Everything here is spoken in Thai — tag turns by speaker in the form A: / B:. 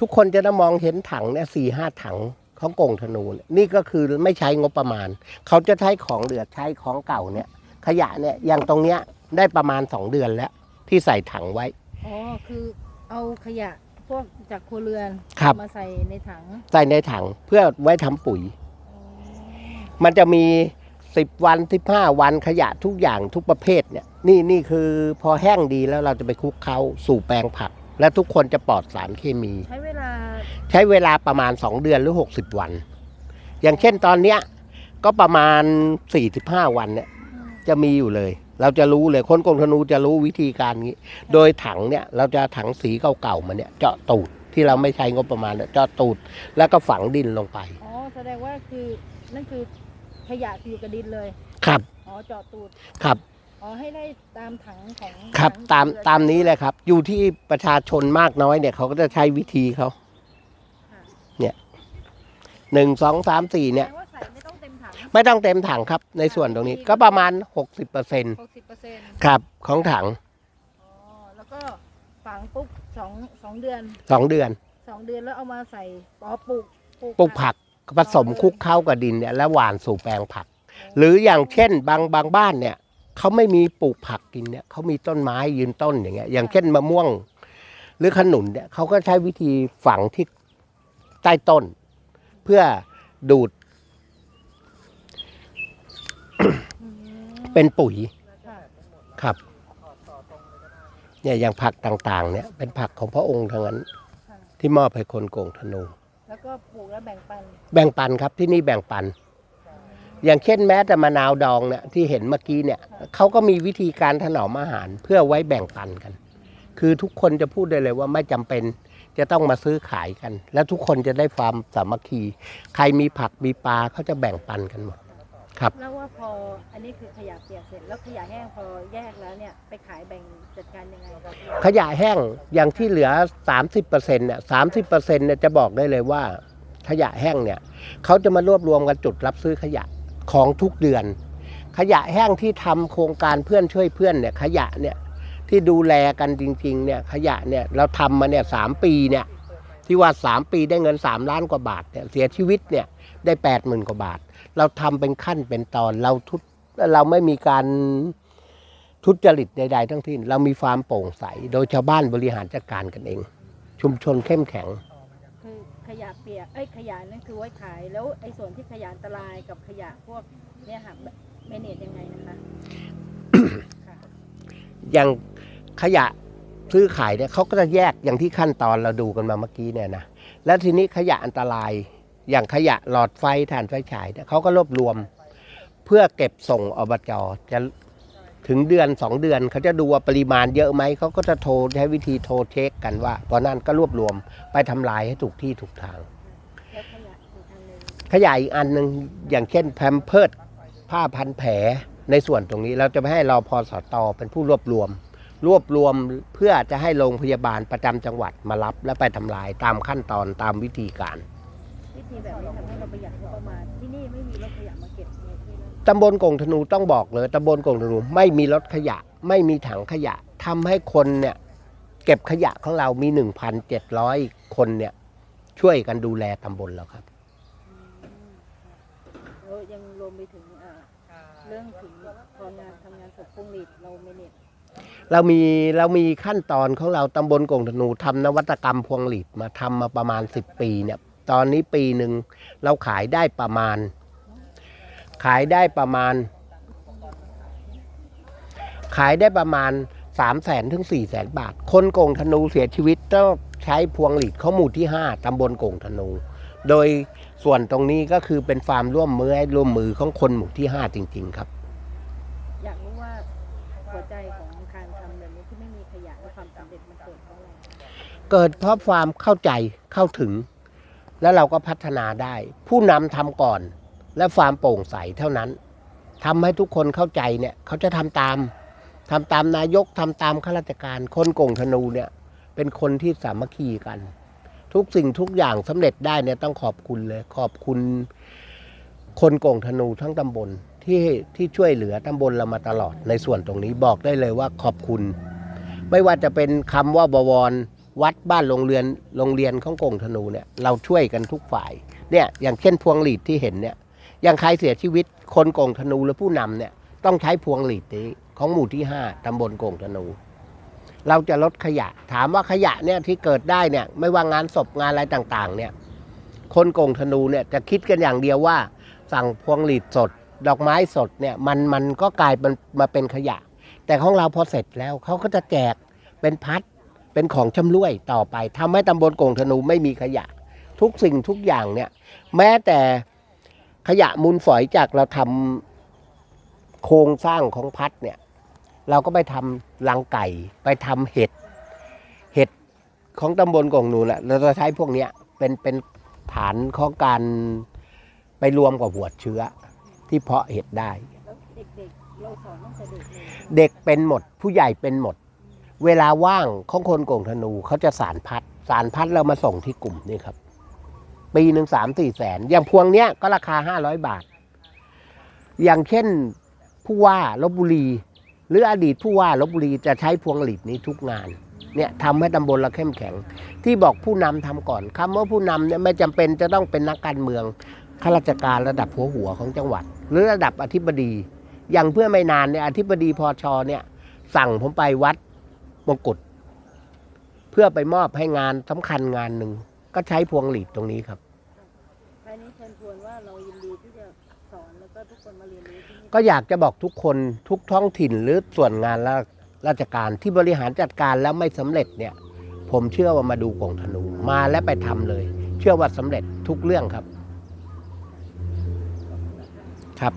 A: ทุกคนจะได้มองเห็นถังเนี่ยสี่ห้าถังของกงธนูเนี่ยนี่ก็คือไม่ใช้งบประมาณ เขาจะใช้ของเหลือใช้ของเก่าเนี่ย ขยะเนี่ยอย่างตรงเนี้ยได้ประมาณสองเดือนแล้ว ที่ใส่ถังไว้
B: อ๋อ คือเอาขยะพวกจากครัวเรือน
A: ครับ
B: มาใส่ในถัง
A: ใส่ในถังเพื่อไว้ทำปุ๋ย มันจะมีสิบวันสิบห้าวันขยะทุกอย่างทุกประเภทเนี่ย นี่นี่คือพอแห้งดีแล้วเราจะไปคลุกเคล้าสู่แปลงผัก และทุกคนจะปลอดสารเคมี
B: ใช้เวลา
A: ใช้เวลาประมาณ 2 เดือนหรือ 60 วัน อย่างเช่นตอนเนี้ยก็ประมาณ 45 วันเนี่ยจะมีอยู่เลย เราจะรู้เลยคนกงธนูจะรู้วิธีการนี้ โดยถังเนี่ยเราจะถังสีเก่าๆมาเนี่ยเจาะตูดที่เราไม่ใช้งบประมาณเนี่ยเจาะตูดแล้วก็ฝังดินลงไป
B: อ๋อแสดงว่าคือนั่นคือขยะที่อยู่กับดินเลย
A: ครับ
B: อ๋อเจาะตูด
A: ครับ
B: อ๋อให้ได้ตามถังของ
A: ครับ
B: ถัง
A: ตาม
B: เรือ
A: ตามนี้เลยครับ อยู่ที่ประชาชนมากน้อยเนี่ยเขาก็จะใช้วิธีเขา
B: ค่ะ
A: เนี่ยหนึ่งสองสามสี่
B: แส
A: เนี่ย
B: ดงว่าใส่ไม่ต้องเต็มถัง
A: ไม่ต้องเต็มถังครับ ในส่วนตรงนี้ก็ประมาณ60%เปอร์เซ็น
B: หกสิบเปอร์เซ็นต์
A: ครับของถัง
B: อ๋อแล้วก็ฝังปุ๊บสองสองเดือน
A: สองเดือน
B: สองเดือนแล้วเอามาใส่อ๋อปลูก
A: ปลูกผักผสมคลุกเข้ากับดินเนี่ยแล้วหว่านสู่แปลงผัก หรืออย่างเช่นบางบางบ้านเนี่ย เขาไม่มีปลูกผักกินเนี่ยเขามีต้นไม้ยืนต้นอย่างเงี้ยอย่างเช่นมะม่วง หรือขนุนเนี่ยเขาก็ใช้วิธีฝังที่ใต้ต้น เพื่อดูด
B: อืม
A: เป็นปุ๋ย
B: ค่ะ
A: ครับ เนี่ยอย่างผักต่างๆ เนี่ย เป็นผักของพระองค์ทั้งนั้น
B: ค่ะ
A: ที่มอบให้คนโกงธนู
B: แล้วก็ปลูกแล้วแบ่งปัน
A: แบ่งปันครับที่นี่แบ่งปัน อย่างเช่นแม้แต่มะนาวดองเนี่ยที่เห็นเมื่อกี้เนี่ยเขาก็มีวิธีการถนอมอาหารเพื่อไว้แบ่งปันกัน คือทุกคนจะพูดได้เลยว่าไม่จำเป็นจะต้องมาซื้อขายกัน แล้วทุกคนจะได้ความสามัคคี ใครมีผักมีปลาเขาจะแบ่งปันกันหมดครับ
B: แล้วว่าพออันนี้คือขยะเปียกเสร็จแล้วขยะแห้งพอแยกแล้วเนี่ยไปขายแบ่งจัดการยังไงครับ
A: ขยะแห้งอย่างที่เหลือ 30%เนี่ย30%เนี่ยจะบอกได้เลยว่าขยะแห้งเนี่ยเขาจะมารวบรวมกันจุดรับซื้อขยะ ของทุกเดือน ขยะแห้งที่ทำโครงการเพื่อนช่วยเพื่อนเนี่ยขยะเนี่ยที่ดูแลกันจริงๆเนี่ยขยะเนี่ยเราทำมาเนี่ยสามปีเนี่ยที่ว่า 3 ปีได้เงิน 3 ล้านกว่าบาทเนี่ยเสียชีวิตเนี่ยได้8ปดหมื่นกว่าบาท เราทำเป็นขั้นเป็นตอนเราทุเราไม่มีการทุจริตใด ๆ ทั้งสิ้นเรามีความโปร่งใส โดยชาวบ้านบริหารจัดการกันเอง ชุมชนเข้มแข็ง
B: ขยะเปียกเอ้ขยะนั่นคือไว้ขาย แล้วไอ้ส่วนที่ขยะอันตรายกับขยะพวกเนี่ยค่ะเมเนจยังไงนะคะค่ะ
A: อย่างขยะซื้อขายเนี่ยเขาก็จะแยกอย่างที่ขั้นตอนเราดูกันมาเมื่อกี้เนี่ยนะแล้วทีนี้ขยะอันตราย อย่างขยะหลอดไฟถ่านไฟฉายเนี่ยเขาก็รวบรวม เพื่อเก็บส่งอบจจะ ถึงเดือนสองเดือนเขาจะดูว่าปริมาณเยอะไหมเขาก็จะโทรใช้วิธีโทรเช็คกันว่าเพราะนั้นก็รวบรวมไปทำลายให้ถูกที่ถูกทาง
B: แล้วขยะอีกอันหนึง
A: ขยายอีกอันหนึ่งอย่างเช่นแพมเพิร์ดผ้าพันแผลในส่วนตรงนี้เราจะไปให้รอพอสตอเป็นผู้รวบรวม รวบรวมเพื่อจะให้โรงพยาบาลประจำจังหวัดมารับ และไปทำลายตามขั้นตอนตามวิธีการ
B: วิธีแบบนี้ทำให้เราประหยัดงบประมาณที่นี่ไม่มีรถขยะมาเก็บ
A: ตำบลกงธนูต้องบอกเลยตำบลกงธนูไม่มีรถขยะ ไม่มีถังขยะทำให้คนเนี่ย เก็บขยะของเรามี 1,700 คนเนี่ย ช่วยกันดูแลตำบลเราครับ
B: แล้วยังรวมไปถึงเอ่อเรื่องถึงพองานทำงานศพพวงหลีดเราเมเนจ
A: เรามีเรามีขั้นตอนของเราตำบลกงธนูทำนวัตกรรมพวงหลีดมาทำมาประมาณ 10 ปีเนี่ย ตอนนี้ปีหนึ่งเราขายได้ประมาณ ขายได้ประมาณ ขายได้ประมาณ3 0 0แสนถึง4 0 0แสนบาท คนโกงธนูเสียชีวิตต้องใช้พวงหลีดเข้าหมู่ที่5ตำบลโกงธนู โดยส่วนตรงนี้ก็คือเป็นฟาร์มร่วมมือให้ร่วมมือของคนหมู่ที่5จริง ๆ ครับ
B: อยากรู้ว่าหัวใจของการทำแบบนี้ที่ไม่มีขยะและความสำเร็จมันเกิดเพราะอะไร
A: เกิดเพราะความเข้าใจเข้าถึง แล้วเราก็พัฒนาได้ ผู้นำทำก่อน และความโปร่งใสเท่านั้นทำให้ทุกคนเข้าใจเนี่ยเขาจะทำตามทำตามนายกทำตามข้าราชการคนกงธนูเนี่ยเป็นคนที่สามัคคีกัน ทุกสิ่งทุกอย่างสำเร็จได้เนี่ยต้องขอบคุณเลยขอบคุณ คนกงธนูทั้งตำบลที่ที่ช่วยเหลือตำบลเรามาตลอดในส่วนตรงนี้บอกได้เลยว่าขอบคุณ ไม่ว่าจะเป็นคำว่าบวรวัดบ้านโรงเรียนโรงเรียนของกงธนูเนี่ยเราช่วยกันทุกฝ่ายเนี่ยอย่างเช่นพวงหลีดที่เห็นเนี่ย อย่างใครเสียชีวิตคนกงธนูหรือผู้นำเนี่ยต้องใช้พวงหลีดนี้ของหมู่ที่ห้าตำบลกงธนู เราจะลดขยะ ถามว่าขยะเนี่ยที่เกิดได้เนี่ยไม่ว่างานศพงานอะไรต่างๆเนี่ยคนกงธนูเนี่ยจะคิดกันอย่างเดียวว่า สั่งพวงหลีดสด ดอกไม้สดเนี่ยมันมันก็กลายเป็นมาเป็นขยะ แต่ของเราพอเสร็จแล้วเขาก็จะแจกเป็นพัดเป็นของชำร่วยต่อไปทำให้ตำบลกงธนูไม่มีขยะ ทุกสิ่งทุกอย่างเนี่ยแม้แต่ ขยะมูลฝอยจากเราทำโครงสร้างของพัดเนี่ย เราก็ไปทำรังไก่ไปทำเห็ดเห็ดของตำบลกงนูแหละเราจะใช้พวกเนี้ยเป็นเป็นฐานของการไปรวมกับหัวเชื้อ ที่เพาะเห็ดได้ เด็กเป็นหมด ผู้ใหญ่เป็นหมด เวลาว่างของคนโกงธนูเขาจะสารพัดสารพัดเรามาส่งที่กลุ่มนี่ครับ ปีหนึ่งสามสี่แสน อย่างพวงเนี้ยก็ราคาห้าร้อยบาท อย่างเช่นผู้ว่าลบบุรี หรืออดีตผู้ว่าลบบุรีจะใช้พวงหลีดนี้ทุกงานเนี่ยทำให้ตำบลเราเข้มแข็ง ที่บอกผู้นำทำก่อนคำว่าผู้นำเนี่ยไม่จำเป็นจะต้องเป็นนักการเมืองข้าราชการระดับหัวหัวของจังหวัด หรือระดับอธิบดี อย่างเพื่อไม่นานเนี่ยอธิบดีพอชอเนี่ย สั่งผมไปวัดมงกุฎเพื่อไปมอบให้งานสำคัญงานหนึ่ง ก็ใช้พวงหลีดตรงนี้ครับ
B: ภายนี้เชิญชวนว่าเรายินดีที่จะสอนแล้วก็ทุกคนมาเรียนรู้ที่นี่
A: ก็อยากจะบอกทุกคนทุกท้องถิ่นหรือส่วนงานราราชการที่บริหารจัดการแล้วไม่สำเร็จเนี่ย ผมเชื่อว่ามาดูกองธนูมาและไปทำเลย เชื่อว่าสำเร็จทุกเรื่องครับ ครับ